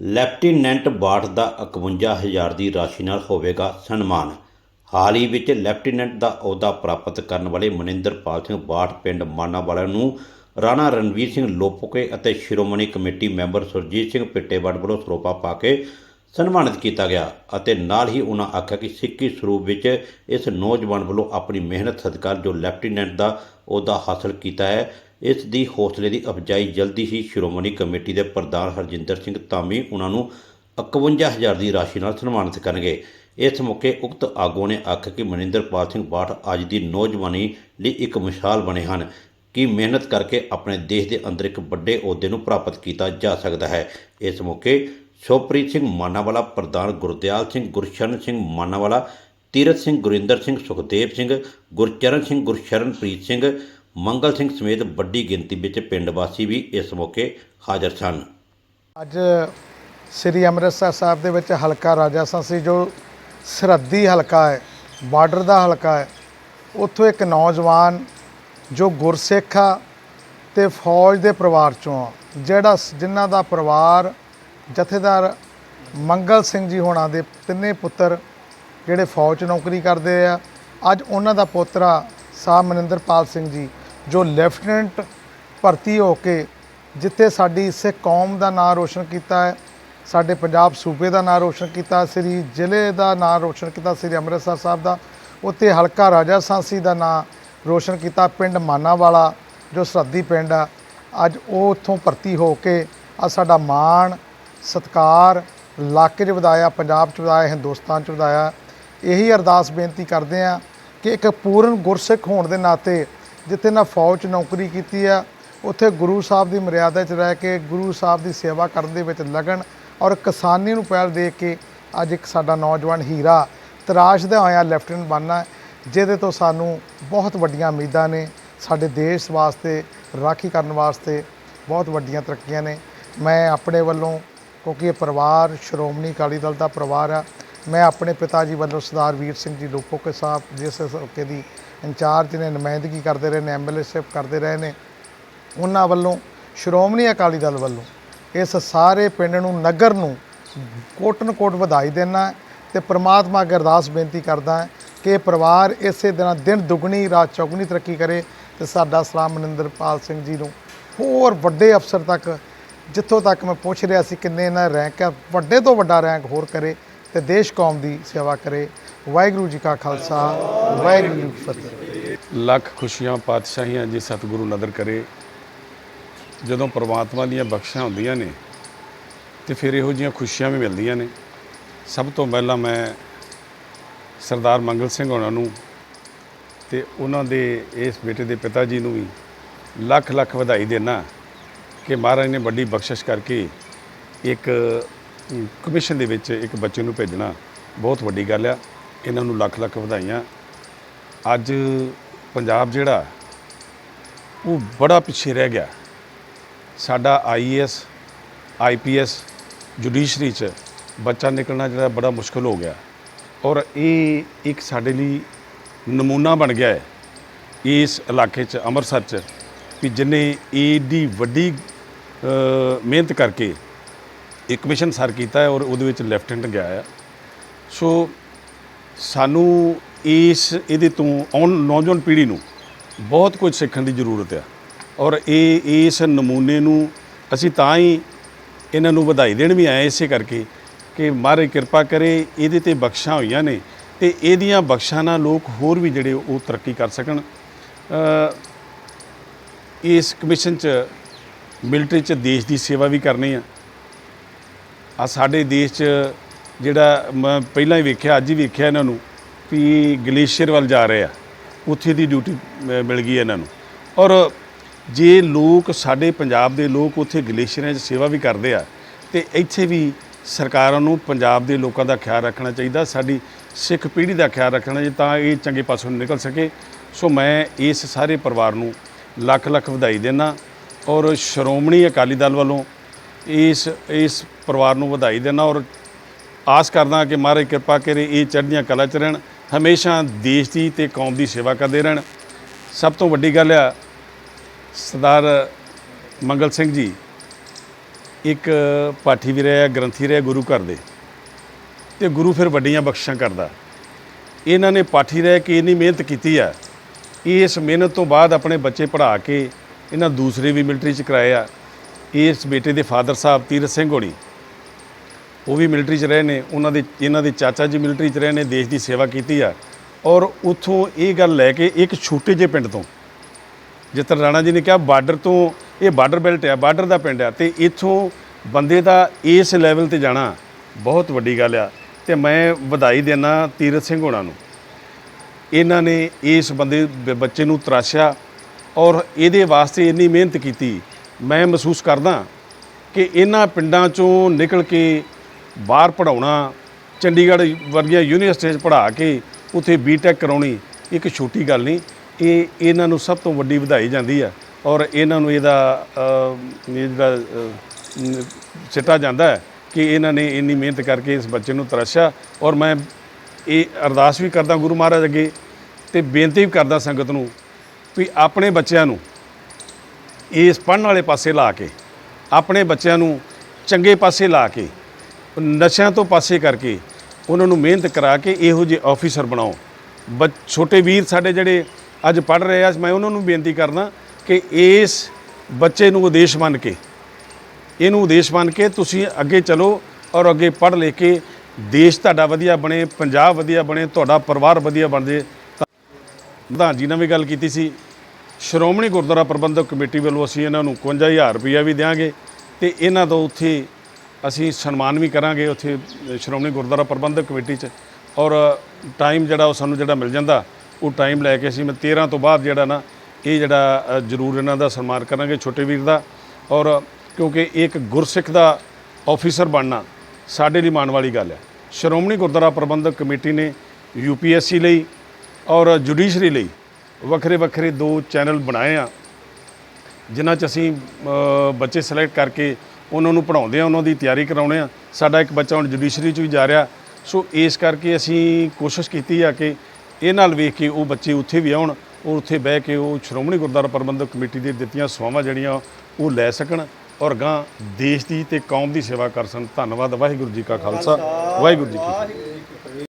Lieutenant Bath ਦਾ 51000 ਦੀ ਰਾਸ਼ੀ ਨਾਲ ਹੋਵੇਗਾ ਸਨਮਾਨ। ਹਾਲ ਹੀ ਵਿੱਚ ਲੈਫਟੀਨੈਂਟ ਦਾ ਅਹੁਦਾ ਪ੍ਰਾਪਤ ਕਰਨ ਵਾਲੇ ਮਨਿੰਦਰਪਾਲ ਸਿੰਘ ਬਾਠ ਪਿੰਡ ਮਾਨਾਵਾਲਾ ਨੂੰ ਰਾਣਾ ਰਣਵੀਰ ਸਿੰਘ ਲੋਪੋਕੇ ਅਤੇ ਸ਼੍ਰੋਮਣੀ ਕਮੇਟੀ ਮੈਂਬਰ ਸੁਰਜੀਤ ਸਿੰਘ ਪਿੱਟੇਵੜ ਵੱਲੋਂ ਸਰੋਪਾ ਪਾ ਕੇ ਸਨਮਾਨਿਤ ਕੀਤਾ ਗਿਆ ਅਤੇ ਨਾਲ ਹੀ ਉਹਨਾਂ ਆਖਿਆ ਕਿ ਸਿੱਖੀ ਸਰੂਪ ਵਿੱਚ ਇਸ ਨੌਜਵਾਨ ਵੱਲੋਂ ਆਪਣੀ ਮਿਹਨਤ ਸਦਕਾ ਜੋ ਲੈਫਟੀਨੈਂਟ ਦਾ ਅਹੁਦਾ ਹਾਸਲ ਕੀਤਾ ਹੈ ਇਸ ਦੀ ਹੌਸਲੇ ਦੀ ਅਫਜਾਈ ਜਲਦੀ ਹੀ ਸ਼੍ਰੋਮਣੀ ਕਮੇਟੀ ਦੇ ਪ੍ਰਧਾਨ ਹਰਜਿੰਦਰ ਸਿੰਘ ਧਾਮੀ ਉਹਨਾਂ ਨੂੰ 51000 ਦੀ ਰਾਸ਼ੀ ਨਾਲ ਸਨਮਾਨਿਤ ਕਰਨਗੇ। ਇਸ ਮੌਕੇ ਉਕਤ ਆਗੂ ਨੇ ਆਖਿਆ ਕਿ ਮਨਿੰਦਰਪਾਲ ਸਿੰਘ ਬਾਠ ਅੱਜ ਦੀ ਨੌਜਵਾਨੀ ਲਈ ਇੱਕ ਮਿਸਾਲ ਬਣੇ ਹਨ ਕਿ ਮਿਹਨਤ ਕਰਕੇ ਆਪਣੇ ਦੇਸ਼ ਦੇ ਅੰਦਰ ਇੱਕ ਵੱਡੇ ਅਹੁਦੇ ਨੂੰ ਪ੍ਰਾਪਤ ਕੀਤਾ ਜਾ ਸਕਦਾ ਹੈ। ਇਸ ਮੌਕੇ ਸ਼ੋਪ੍ਰੀਤ ਸਿੰਘ ਮਾਨਾਵਾਲਾ, ਪ੍ਰਧਾਨ ਗੁਰਦਿਆਲ ਸਿੰਘ, ਗੁਰਸ਼ਰਨ ਸਿੰਘ ਮਾਨਾਵਾਲਾ, ਤੀਰਥ ਸਿੰਘ ਗੁਰਿੰਦਰ ਸਿੰਘ, ਸੁਖਦੇਵ ਸਿੰਘ, ਗੁਰਚਰਨ ਸਿੰਘ, ਗੁਰਸ਼ਰਨਪ੍ਰੀਤ ਸਿੰਘ ਮੰਗਲ ਸਿੰਘ ਸਮੇਤ ਵੱਡੀ ਗਿਣਤੀ ਵਿੱਚ ਪਿੰਡ ਵਾਸੀ ਵੀ ਇਸ ਮੌਕੇ ਹਾਜ਼ਰ ਸਨ। ਅੱਜ ਸ੍ਰੀ ਅੰਮ੍ਰਿਤਸਰ ਸਾਹਿਬ ਦੇ ਵਿੱਚ ਹਲਕਾ ਰਾਜਾ ਸਾਂਸੀ ਜੋ ਸਰਹੱਦੀ ਹਲਕਾ ਹੈ, ਬਾਰਡਰ ਦਾ ਹਲਕਾ ਹੈ। ਉੱਥੋਂ ਇੱਕ ਨੌਜਵਾਨ ਜੋ ਗੁਰਸਿੱਖ ਆ ਤੇ ਫੌਜ ਦੇ ਪਰਿਵਾਰ ਚੋਂ ਆ, ਜਿਹੜਾ ਸ- ਜਿਨ੍ਹਾਂ ਦਾ ਪਰਿਵਾਰ ਜਥੇਦਾਰ ਮੰਗਲ ਸਿੰਘ ਜੀ ਹੋਣਾ ਦੇ ਤਿੰਨੇ ਪੁੱਤਰ ਜਿਹੜੇ ਫੌਜ 'ਚ ਨੌਕਰੀ ਕਰਦੇ ਆ। ਅੱਜ ਉਹਨਾਂ ਦਾ ਪੋਤਰਾ ਸਾਹਿਬ ਮਨਿੰਦਰਪਾਲ ਸਿੰਘ ਜੀ ਜੋ ਲੈਫਟੀਨੈਂਟ ਭਰਤੀ ਹੋ ਕੇ ਜਿੱਥੇ ਸਾਡੀ ਸਿੱਖ ਕੌਮ ਦਾ ਨਾਂ ਰੋਸ਼ਨ ਕੀਤਾ ਹੈ, ਸਾਡੇ ਪੰਜਾਬ ਸੂਬੇ ਦਾ ਨਾਂ ਰੋਸ਼ਨ ਕੀਤਾ, ਸ੍ਰੀ ਜ਼ਿਲ੍ਹੇ ਦਾ ਨਾਂ ਰੋਸ਼ਨ ਕੀਤਾ, ਸ੍ਰੀ ਅੰਮ੍ਰਿਤਸਰ ਸਾਹਿਬ ਦਾ, ਉੱਥੇ ਹਲਕਾ ਰਾਜਾ ਸਾਂਸੀ ਦਾ ਨਾਂ ਰੋਸ਼ਨ ਕੀਤਾ, ਪਿੰਡ ਮਾਨਾਵਾਲਾ, ਜੋ ਸਰਹੱਦੀ ਪਿੰਡ ਆ, ਅੱਜ ਉਹ ਉੱਥੋਂ ਭਰਤੀ ਹੋ ਕੇ ਆ ਸਾਡਾ ਮਾਣ, ਸਤਕਾਰ ਇਲਾਕੇ 'ਚ ਵਧਾਇਆ, ਪੰਜਾਬ 'ਚ ਵਧਾਇਆ, ਹਿੰਦੁਸਤਾਨ 'ਚ ਵਧਾਇਆ। ਇਹੀ ਅਰਦਾਸ ਬੇਨਤੀ ਕਰਦੇ ਆ ਕਿ ਇੱਕ ਪੂਰਨ ਗੁਰਸਿੱਖ ਹੋਣ ਦੇ ਨਾਤੇ ਜਿੱਥੇ ਨਾ ਫੌਜ 'ਚ ਨੌਕਰੀ ਕੀਤੀ ਆ, ਉੱਥੇ ਗੁਰੂ ਸਾਹਿਬ ਦੀ ਮਰਿਆਦਾ 'ਚ ਰਹਿ ਕੇ ਗੁਰੂ ਸਾਹਿਬ ਦੀ ਸੇਵਾ ਕਰਨ ਦੇ ਵਿੱਚ ਲਗਨ ਔਰ ਕਿਸਾਨੀ ਨੂੰ ਪਹਿਲ ਦੇ ਕੇ ਅੱਜ ਇੱਕ ਸਾਡਾ ਨੌਜਵਾਨ ਹੀਰਾ ਤਰਾਸ਼ਦਾ ਹੋਇਆ ਲੈਫਟੀਨੈਂਟ ਬਣਨਾ, ਜਿਹਦੇ ਤੋਂ ਸਾਨੂੰ ਬਹੁਤ ਵੱਡੀਆਂ ਉਮੀਦਾਂ ਨੇ, ਸਾਡੇ ਦੇਸ਼ ਵਾਸਤੇ, ਰਾਖੀ ਕਰਨ ਵਾਸਤੇ ਬਹੁਤ ਵੱਡੀਆਂ ਤਰੱਕੀਆਂ ਨੇ। ਮੈਂ ਆਪਣੇ ਵੱਲੋਂ, ਕਿਉਂਕਿ ਇਹ ਪਰਿਵਾਰ, ਸ਼੍ਰੋਮਣੀ ਅਕਾਲੀ ਦਲ ਦਾ ਪਰਿਵਾਰ ਆ ਮੈਂ ਆਪਣੇ ਪਿਤਾ ਜੀ ਵੱਲੋਂ ਸਰਦਾਰ ਵੀਰ ਸਿੰਘ ਜੀ ਲੋਪੋਕੇ ਸਾਹਿਬ ਜਿਸ ਹਲਕੇ ਦੀ ਇੰਚਾਰਜ ਨੇ ਨੁਮਾਇੰਦਗੀ ਕਰਦੇ ਰਹੇ ਨੇ ਐਮਐਲਏਸ਼ਿਪ ਕਰਦੇ ਰਹੇ ਨੇ, ਉਹਨਾਂ ਵੱਲੋਂ, ਸ਼੍ਰੋਮਣੀ ਅਕਾਲੀ ਦਲ ਵੱਲੋਂ ਇਸ ਸਾਰੇ ਪਿੰਡ ਨੂੰ, ਨਗਰ ਨੂੰ ਕੋਟਨ ਕੋਟ ਵਧਾਈ ਦੇਣਾ ਤੇ ਪ੍ਰਮਾਤਮਾ ਅੱਗੇ ਅਰਦਾਸ ਬੇਨਤੀ ਕਰਦਾ ਕਿ ਪਰਿਵਾਰ ਇਸੇ ਦਿਨਾਂ ਦਿਨ ਦੁਗਣੀ, ਰਾਤ ਚੌਗਣੀ ਤਰੱਕੀ ਕਰੇ ਤੇ ਸਾਡਾ ਸਲਾਮ ਮਨਿੰਦਰਪਾਲ ਸਿੰਘ ਜੀ ਨੂੰ ਹੋਰ ਵੱਡੇ ਅਫਸਰ ਤੱਕ, ਜਿੱਥੋਂ ਤੱਕ ਮੈਂ ਪੁੱਛ ਰਿਹਾ ਸੀ ਕਿੰਨੇ ਇਹਨਾਂ ਰੈਂਕ ਹੈ, ਵੱਡੇ ਤੋਂ ਵੱਡਾ ਰੈਂਕ ਹੋਰ ਕਰੇ। ਤੇ ਦੇਸ਼ ਕੌਮ ਦੀ ਸੇਵਾ ਕਰੇ। ਵਾਹਿਗੁਰੂ ਜੀ ਕਾ ਖਾਲਸਾ, ਵਾਹਿਗੁਰੂ ਜੀ ਕੀ ਫਤਿਹ। ਲੱਖ ਖੁਸ਼ੀਆਂ, ਪਾਤਸ਼ਾਹੀਆਂ ਜੀ ਸਤਿਗੁਰੂ ਨਦਰ ਕਰੇ। ਜਦੋਂ ਪ੍ਰਮਾਤਮਾ ਦੀਆਂ ਬਖਸ਼ਾਂ ਹੁੰਦੀਆਂ ਨੇ, ਤੇ ਫਿਰ ਇਹੋ ਜੀਆਂ ਖੁਸ਼ੀਆਂ ਵੀ ਮਿਲਦੀਆਂ ਨੇ। ਸਭ ਤੋਂ ਪਹਿਲਾਂ ਮੈਂ ਸਰਦਾਰ ਮੰਗਲ ਸਿੰਘ ਹੋਣਾ ਨੂੰ ਤੇ ਉਹਨਾਂ ਦੇ ਇਸ ਬੇਟੇ ਦੇ ਪਿਤਾ ਜੀ ਨੂੰ ਵੀ ਲੱਖ ਲੱਖ ਵਧਾਈ ਦੇਣਾ ਕਿ ਮਹਾਰਾਜ ਨੇ ਵੱਡੀ ਬਖਸ਼ਿਸ਼ ਕਰਕੇ ਇੱਕ ਕਮਿਸ਼ਨ ਦੇ ਵਿੱਚ ਇੱਕ ਬੱਚੇ ਨੂੰ ਭੇਜਣਾ ਬਹੁਤ ਵੱਡੀ ਗੱਲ ਆ। ਇਹਨਾਂ ਨੂੰ ਲੱਖ ਲੱਖ ਵਧਾਈਆਂ। ਅੱਜ ਪੰਜਾਬ ਜਿਹੜਾ, ਉਹ ਬੜਾ ਪਿੱਛੇ ਰਹਿ ਗਿਆ। ਸਾਡਾ ਆਈਏਐਸ ਆਈਪੀਐਸ ਜੁਡੀਸ਼ਰੀ ਚ ਬੱਚਾ ਨਿਕਲਣਾ ਜਿਹੜਾ ਬੜਾ ਮੁਸ਼ਕਲ ਹੋ ਗਿਆ। ਔਰ ਇਹ ਇੱਕ ਸਾਡੇ ਲਈ ਨਮੂਨਾ ਬਣ ਗਿਆ ਹੈ ਇਸ ਇਲਾਕੇ ਚ, ਅੰਮ੍ਰਿਤਸਰ ਚ, ਵੀ ਜਿਨੇ ਏਡੀ ਵੱਡੀ ਮਿਹਨਤ ਕਰਕੇ ਇੱਕ ਮਿਸ਼ਨ ਸਰ ਕੀਤਾ ਹੈ ਔਰ ਉਹਦੇ ਵਿੱਚ ਲੈਫਟੀਨੈਂਟ ਗਿਆ ਆ। ਸੋ ਸਾਨੂੰ ਇਸ, ਇਹਦੇ ਤੋਂ ਆਉਣ, ਨੌਜਵਾਨ ਪੀੜ੍ਹੀ ਨੂੰ ਬਹੁਤ ਕੁਝ ਸਿੱਖਣ ਦੀ ਜ਼ਰੂਰਤ ਆ। ਔਰ ਇਹ, ਇਸ ਨਮੂਨੇ ਨੂੰ ਅਸੀਂ ਤਾਂ ਹੀ ਇਹਨਾਂ ਨੂੰ ਵਧਾਈ ਦੇਣ ਵੀ ਆਏ ਇਸੇ ਕਰਕੇ ਕਿ ਮਹਾਰਾਜ ਕਿਰਪਾ ਕਰੇ, ਇਹਦੇ ਤੇ ਬਖਸ਼ਾਂ ਹੋਈਆਂ ਨੇ ਤੇ ਇਹਦੀਆਂ ਬਖਸ਼ਾਂ ਨਾਲ ਲੋਕ ਹੋਰ ਵੀ ਜਿਹੜੇ ਉਹ ਤਰੱਕੀ ਕਰ ਸਕਣ। ਇਸ ਕਮਿਸ਼ਨ 'ਚ, ਮਿਲਟਰੀ 'ਚ ਦੇਸ਼ ਦੀ ਸੇਵਾ ਵੀ ਕਰਨੀ ਆ। ਆ ਸਾਡੇ ਦੇਸ਼ 'ਚ ਜਿਹੜਾ ਮੈਂ ਪਹਿਲਾਂ ਹੀ ਵੇਖਿਆ, ਅੱਜ ਹੀ ਵੇਖਿਆ ਇਹਨਾਂ ਨੂੰ ਵੀ ਗਲੇਸ਼ੀਅਰ ਵੱਲ ਜਾ ਰਹੇ ਆ। ਉੱਥੇ ਦੀ ਡਿਊਟੀ ਮਿਲ ਗਈ ਇਹਨਾਂ ਨੂੰ। ਔਰ ਜੇ ਲੋਕ, ਸਾਡੇ ਪੰਜਾਬ ਦੇ ਲੋਕ ਉੱਥੇ ਗਲੇਸ਼ੀਅਰਾਂ 'ਚ ਸੇਵਾ ਵੀ ਕਰਦੇ ਆ, ਤੇ ਇੱਥੇ ਵੀ ਸਰਕਾਰਾਂ ਨੂੰ ਪੰਜਾਬ ਦੇ ਲੋਕਾਂ ਦਾ ਖਿਆਲ ਰੱਖਣਾ ਚਾਹੀਦਾ, ਸਾਡੀ ਸਿੱਖ ਪੀੜ੍ਹੀ ਦਾ ਖਿਆਲ ਰੱਖਣਾ ਜੇ ਤਾਂ ਇਹ ਚੰਗੇ ਪਾਸੋਂ ਨਿਕਲ ਸਕੇ। ਸੋ ਮੈਂ ਇਸ ਸਾਰੇ ਪਰਿਵਾਰ ਨੂੰ ਲੱਖ ਲੱਖ ਵਧਾਈ ਦੇਣਾ ਔਰ ਸ਼੍ਰੋਮਣੀ ਅਕਾਲੀ ਦਲ ਵੱਲੋਂ ਇਸ ਇਸ ਪਰਿਵਾਰ ਨੂੰ ਵਧਾਈ ਦੇਣਾ ਔਰ ਆਸ ਕਰਦਾ ਕਿ ਮਹਾਰਾਜ ਕਿਰਪਾ ਕਰੇ ਇਹ ਚੜ੍ਹਦੀਆਂ ਕਲਾ ਚ ਰਹਿਣ, ਹਮੇਸ਼ਾ ਦੇਸ਼ ਦੀ ਤੇ ਕੌਮ ਦੀ ਸੇਵਾ ਕਰਦੇ ਰਹਿਣ। ਸਭ ਤੋਂ ਵੱਡੀ ਗੱਲ ਆ, ਸਰਦਾਰ ਮੰਗਲ ਸਿੰਘ ਜੀ, ਇੱਕ ਪਾਠੀ ਵੀ ਰਿਹਾ ਗ੍ਰੰਥੀ ਰਿਹਾ ਗੁਰੂ ਘਰ ਦੇ। ਤੇ ਗੁਰੂ ਫਿਰ ਵੱਡੀਆਂ ਬਖਸ਼ਾਂ ਕਰਦਾ। ਇਹਨਾਂ ਨੇ ਪਾਠੀ ਰਹਿ ਕੇ ਇੰਨੀ ਮਿਹਨਤ ਕੀਤੀ ਆ ਇਸ ਮਿਹਨਤ ਤੋਂ ਬਾਅਦ ਆਪਣੇ ਬੱਚੇ ਪੜ੍ਹਾ ਕੇ ਇਹਨਾਂ ਦੂਸਰੇ ਵੀ ਮਿਲਟਰੀ ਚ ਕਰਾਏ ਆ। ਇਸ ਬੇਟੇ ਦੇ ਫਾਦਰ ਸਾਹਿਬ ਤੀਰਥ ਸਿੰਘ ਹੋਣੀ ਉਹ ਵੀ ਮਿਲਟਰੀ 'ਚ ਰਹੇ ਨੇ, ਉਹਨਾਂ ਦੇ, ਇਹਨਾਂ ਦੇ ਚਾਚਾ ਜੀ ਮਿਲਟਰੀ 'ਚ ਰਹੇ ਨੇ, ਦੇਸ਼ ਦੀ ਸੇਵਾ ਕੀਤੀ ਆ। ਔਰ ਉਥੋਂ ਇਹ ਗੱਲ ਲੈ ਕੇ ਇੱਕ ਛੋਟੇ ਜਿਹੇ ਪਿੰਡ ਤੋਂ ਜਿਸ ਤਰ੍ਹਾਂ ਰਾਣਾ ਜੀ ਨੇ ਕਿਹਾ ਬਾਰਡਰ ਤੋਂ, ਇਹ ਬਾਰਡਰ ਬੈਲਟ ਆ, ਬਾਰਡਰ ਦਾ ਪਿੰਡ ਆ, ਤੇ ਇਥੋਂ ਬੰਦੇ ਦਾ ਇਸ ਲੈਵਲ ਤੇ ਜਾਣਾ ਬਹੁਤ ਵੱਡੀ ਗੱਲ ਆ। ਤੇ ਮੈਂ ਵਧਾਈ ਦੇਣਾ ਤੀਰਥ ਸਿੰਘ ਹੋਣਾ ਨੂੰ। ਇਹਨਾਂ ਨੇ ਇਸ ਬੰਦੇ ਬ- ਬੱਚੇ ਨੂੰ ਤਰਾਸ਼ਿਆ ਔਰ ਇਹਦੇ ਵਾਸਤੇ ਇੰਨੀ ਮਿਹਨਤ ਕੀਤੀ। ਮੈਂ ਮਹਿਸੂਸ ਕਰਦਾ ਕਿ ਇਹਨਾਂ ਪਿੰਡਾਂ ਚੋਂ ਨਿਕਲ ਕੇ ਬਾਹਰ ਪੜਾਉਣਾ ਚੰਡੀਗੜ੍ਹ ਵਰਗੀਆਂ ਯੂਨੀਵਰਸਿਟੀਆਂ 'ਚ ਪੜ੍ਹਾ ਕੇ ਉੱਥੇ ਬੀਟੈਕ ਕਰਾਉਣੀ ਇੱਕ ਛੋਟੀ ਗੱਲ ਨਹੀਂ, ਇਹ ਇਹਨਾਂ ਨੂੰ ਸਭ ਤੋਂ ਵੱਡੀ ਵਧਾਈ ਜਾਂਦੀ ਆ ਔਰ ਇਹਨਾਂ ਨੂੰ ਇਹਦਾ ਇਹਦਾ ਸਿੱਟਾ ਜਾਂਦਾ ਹੈ ਕਿ ਇਹਨਾਂ ਨੇ ਇੰਨੀ ਮਿਹਨਤ ਕਰਕੇ ਇਸ ਬੱਚੇ ਨੂੰ ਤਰਾਸ਼ਿਆ ਔਰ ਮੈਂ ਇਹ ਅਰਦਾਸ ਵੀ ਕਰਦਾ ਗੁਰੂ ਮਹਾਰਾਜ ਅੱਗੇ ਤੇ ਬੇਨਤੀ ਵੀ ਕਰਦਾ ਸੰਗਤ ਨੂੰ ਵੀ ਆਪਣੇ ਬੱਚਿਆਂ ਨੂੰ ਇਸ ਪੜ੍ਹਨ ਵਾਲੇ ਪਾਸੇ ਲਾ ਕੇ, ਆਪਣੇ ਬੱਚਿਆਂ ਨੂੰ ਚੰਗੇ ਪਾਸੇ ਲਾ ਕੇ ਨਸ਼ਿਆਂ ਤੋਂ ਪਾਸੇ ਕਰਕੇ ਉਹਨਾਂ ਨੂੰ ਮਿਹਨਤ ਕਰਾ ਕੇ ਇਹੋ ਜਿਹੇ ਆਫੀਸਰ ਬਣਾਓ। ਬ ਛੋਟੇ ਵੀਰ ਸਾਡੇ ਜਿਹੜੇ ਅੱਜ ਪੜ੍ਹ ਰਹੇ ਆ ਮੈਂ ਉਹਨਾਂ ਨੂੰ ਬੇਨਤੀ ਕਰਦਾ ਕਿ ਇਸ ਬੱਚੇ ਨੂੰ ਉਦੇਸ਼ ਮੰਨ ਕੇ, ਇਹਨੂੰ ਉਦੇਸ਼ ਮੰਨ ਕੇ ਤੁਸੀਂ ਅੱਗੇ ਚਲੋ ਔਰ ਅੱਗੇ ਪੜ੍ਹ ਲੈ ਕੇ ਦੇਸ਼ ਤੁਹਾਡਾ ਵਧੀਆ ਬਣੇ, ਪੰਜਾਬ ਵਧੀਆ ਬਣੇ, ਤੁਹਾਡਾ ਪਰਿਵਾਰ ਵਧੀਆ ਬਣ ਜੇ ਤਾਂ ਪ੍ਰਧਾਨ ਜੀ ਨਾਲ ਵੀ ਗੱਲ ਕੀਤੀ ਸੀ, ਸ਼੍ਰੋਮਣੀ ਗੁਰਦੁਆਰਾ ਪ੍ਰਬੰਧਕ ਕਮੇਟੀ ਵੱਲੋਂ ਅਸੀਂ ਇਹਨਾਂ ਨੂੰ 51000 ਰੁਪਇਆ ਵੀ ਦਿਆਂਗੇ ਤੇ ਇਹਨਾਂ ਤੋਂ ਉੱਥੇ ਅਸੀਂ ਸਨਮਾਨ ਵੀ ਕਰਾਂਗੇ ਉੱਥੇ ਸ਼੍ਰੋਮਣੀ ਗੁਰਦੁਆਰਾ ਪ੍ਰਬੰਧਕ ਕਮੇਟੀ 'ਚ। ਔਰ ਟਾਈਮ ਜਿਹੜਾ ਉਹ ਸਾਨੂੰ ਜਿਹੜਾ ਮਿਲ ਜਾਂਦਾ, ਉਹ ਟਾਈਮ ਲੈ ਕੇ ਅਸੀਂ ਮੈਂ 13 ਤੋਂ ਬਾਅਦ ਜਿਹੜਾ ਨਾ, ਇਹ ਜਿਹੜਾ ਜ਼ਰੂਰ ਇਹਨਾਂ ਦਾ ਸਨਮਾਨ ਕਰਾਂਗੇ ਛੋਟੇ ਵੀਰ ਦਾ। ਔਰ ਕਿਉਂਕਿ ਇੱਕ ਗੁਰਸਿੱਖ ਦਾ ਆਫੀਸਰ ਬਣਨਾ ਸਾਡੇ ਲਈ ਮਾਣ ਵਾਲੀ ਗੱਲ ਹੈ। ਸ਼੍ਰੋਮਣੀ ਗੁਰਦੁਆਰਾ ਪ੍ਰਬੰਧਕ ਕਮੇਟੀ ਨੇ ਯੂਪੀਐਸਸੀ ਲਈ ਔਰ ਜੁਡੀਸ਼ਰੀ ਲਈ ਵੱਖਰੇ ਵੱਖਰੇ ਦੋ ਚੈਨਲ ਬਣਾਏ ਆ, ਜਿਨ੍ਹਾਂ 'ਚ ਅਸੀਂ ਬੱਚੇ ਸਿਲੈਕਟ ਕਰਕੇ ਉਹਨਾਂ ਨੂੰ ਪੜ੍ਹਾਉਂਦੇ ਆ, ਉਹਨਾਂ ਦੀ ਤਿਆਰੀ ਕਰਾਉਂਦੇ ਆ। ਸਾਡਾ ਇੱਕ ਬੱਚਾ ਹੁਣ ਜੁਡੀਸ਼ਰੀ 'ਚ ਵੀ ਜਾ ਰਿਹਾ। ਸੋ ਇਸ ਕਰਕੇ ਅਸੀਂ ਕੋਸ਼ਿਸ਼ ਕੀਤੀ ਆ ਕਿ ਇਹ ਨਾਲ ਵੇਖ ਕੇ ਉਹ ਬੱਚੇ ਉੱਥੇ ਵੀ ਆਉਣ ਔਰ ਉੱਥੇ ਬਹਿ ਕੇ ਉਹ ਸ਼੍ਰੋਮਣੀ ਗੁਰਦੁਆਰਾ ਪ੍ਰਬੰਧਕ ਕਮੇਟੀ ਦੀ ਦਿੱਤੀਆਂ ਸੇਵਾਵਾਂ ਜਿਹੜੀਆਂ ਉਹ ਲੈ ਸਕਣ ਔਰ ਗਾਂ ਦੇਸ਼ ਦੀ ਤੇ ਕੌਮ ਦੀ ਸੇਵਾ ਕਰ ਸਕਣ। ਧੰਨਵਾਦ। ਵਾਹਿਗੁਰੂ ਜੀ ਕਾ ਖਾਲਸਾ। ਵਾਹਿਗੁਰੂ ਜੀ ਕੀ ਫਤਿਹ।